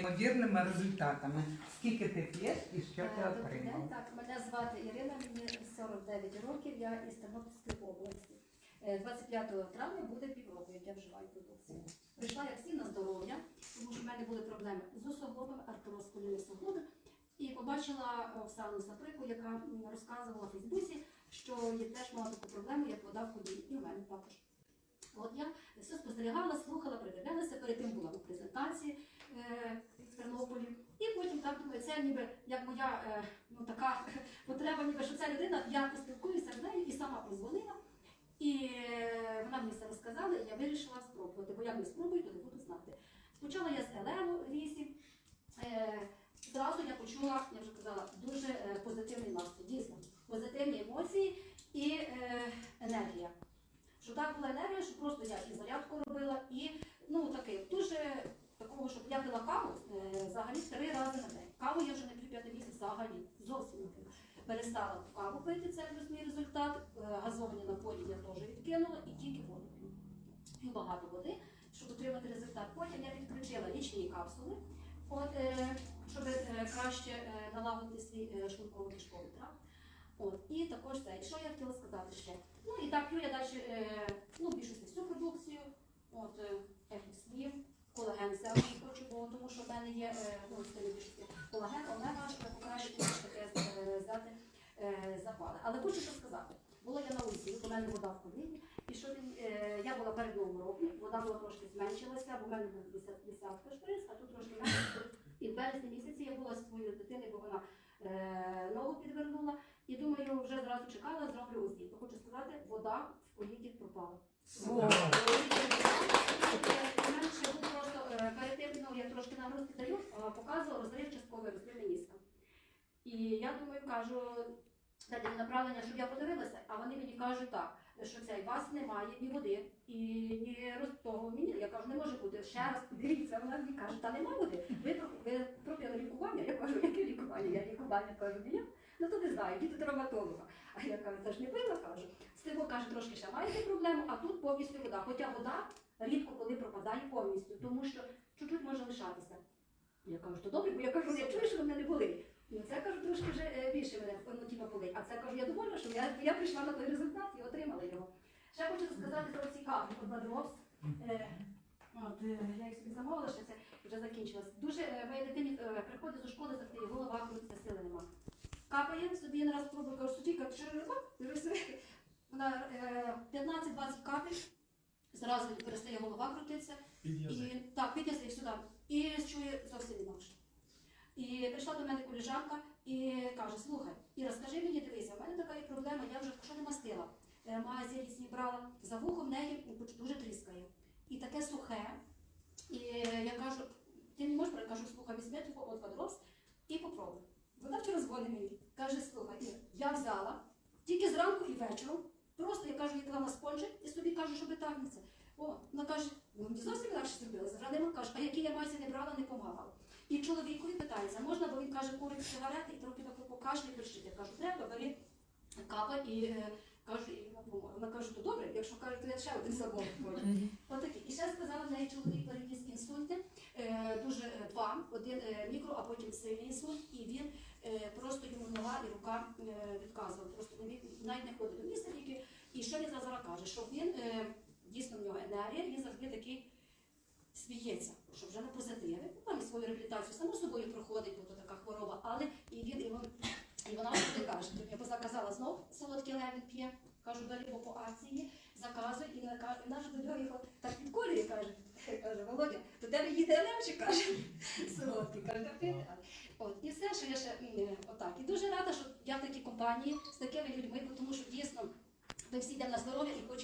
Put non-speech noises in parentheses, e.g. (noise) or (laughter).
Ймовірними результатами. Скільки ти п'єш і що ти Е, Добрий отримав? день. Так, мене звати Ірина, мені 49 років, я із Тернопільської області. Е, 25 травня буде півроку, як я вживаю продукцію. Прийшла як всі на здоров'я, тому що в мене були проблеми з суглобами, артроз коліни суглоби. І побачила Оксану Саприку, яка м, розказувала в Фейсбуці, що є теж мала таку проблему, як вода в коліні. І в мене також. От я все спостерігала, слухала, придивлялася. Перед тим була на презентації е, Тернополі. І потім так думаю, це ніби як моя е, ну, така (laughs) потреба, ніби що ця людина, я поспілкуюся з нею і сама позвонила. І е, вона мені все розказала, і я вирішила спробувати, бо як не спробую, то не буду знати. Спочала я з Елену в лісі. Е, Зразу я почула, я вже казала, дуже е, позитивний настрій, дійсно, позитивні емоції і е, енергія. Що так була енергія, що просто я і зарядку робила, і ну таке дуже такого, щоб я пила каву е, взагалі три рази на день. Каву я вже не п'ю п'ятий місяць взагалі, зовсім не п'ю. Перестала каву пити, це плюс мій результат. Е, Газовані напої я теж відкинула і тільки воду п'ю. П'ю багато води, щоб отримати результат. Потім я відключила річні капсули, от, е, щоб е, краще налагодити свій е, шлунково-кишковий тракт. От, і також це. Що я хотіла сказати ще? Ну і так п'ю я далі е, ну, більшості всю продукцію, от е, слів, колаген взяти хочу, бо тому що в мене є е, ну, з колаген, омега, щоб покращити таке е, взяти е, запали. Але хочу що сказати. Була я на УЗІ, у мене вода в коліні, і що він, е, я була перед новим роком, вода була трошки зменшилася, бо в мене був десятка шприц, а тут трошки менше. І в березні місяці я була зі своєю дитиною, бо вона е, ногу підвернула. І думаю, вже зразу чекала, зроблю. То хочу сказати, вода в коліді пропала. У мене ще був просто е, перед тим, ну я трошки нагрузки даю, е, показував розрив частковий розрив меніска. І я думаю, кажу, дайте мені направлення, щоб я подивилася, а вони мені кажуть так, що це у вас немає ні води і ні того мені. Я кажу, не може бути. Ще раз подивіться, вона мені каже, та немає води. Ви, ви пропили лікування. Я кажу, яке лікування? Я лікування кажу, не я. Ну то не знаю, до травматолога. А я кажу, це ж не пила, кажу. З тим каже, трошки ще маєте проблему, а тут повністю вода. Хоча вода рідко коли пропадає повністю, тому що чуть-чуть може лишатися. Я кажу, то добре, бо я кажу, я чую, що мене не болить. Ну це кажу, трошки вже е, більше мене ну, типа болить. А це кажу, я довольна, що я, я прийшла на той результат і отримала його. Ще хочу сказати про ці про Бадровс. Е, От, е, я їх собі замовила, що це вже закінчилось. Дуже е, моїй дитині е, приходить до школи, завжди голова крутиться, сили нема. Капає, собі я не раз пробую, кажу, що дивися, вона е, 15-20 капель, зразу перестає голова крутитися. І так, під язик сюди. І чує зовсім інакше. І прийшла до мене коліжанка і каже: слухай, Іра, скажи мені, дивися, в мене така є проблема, я вже що не мастила. Е, Магазин різні брала, за вухом в неї дуже тріскає. І таке сухе. І я кажу, ти не можеш брати? кажу, слухай, візьми типу от водрос і попробуй. Вона вчора дзвонить мені. Каже, слухай, я взяла тільки зранку і вечором. Просто я кажу, я дала на спонжик і собі кажу, що витягнеться. О, вона каже, ну мені зовсім інакше зробила. Зараз нема каже, а які я майся не брала, не помагала. І чоловікові питається, можна, бо він каже, курить сигарети і трохи таку покашлі кричить. Я кажу, треба, бери капа і е, кажу, і вона каже, то добре, якщо каже, то я ще один забор. Отакі. І ще сказала в неї чоловік переніс інсульти, е, дуже е, два, один мікро, а потім сильний інсульт, і він просто йому нога і рука відказував. Просто він навіть не ходить до місця ліки. І що він зараз каже, що він дійсно в нього енергія, він завжди такий сміється, що вже на позитиві. Ну, там і свою реабілітацію само собою проходить, бо то така хвороба, але і він, і, він, і вона завжди каже, я позаказала знов солодкий левін п'є, кажу, далі бо по акції, заказує, і вона каже, наш до нього так підколює, каже, каже, Володя, до тебе їде левчик, (laughs) каже, солодкий, каже, пити». От, і все, що я ще е, отак. І дуже рада, що я в такій компанії з такими людьми, тому що дійсно ми всі йдемо на здоров'я і хочемо.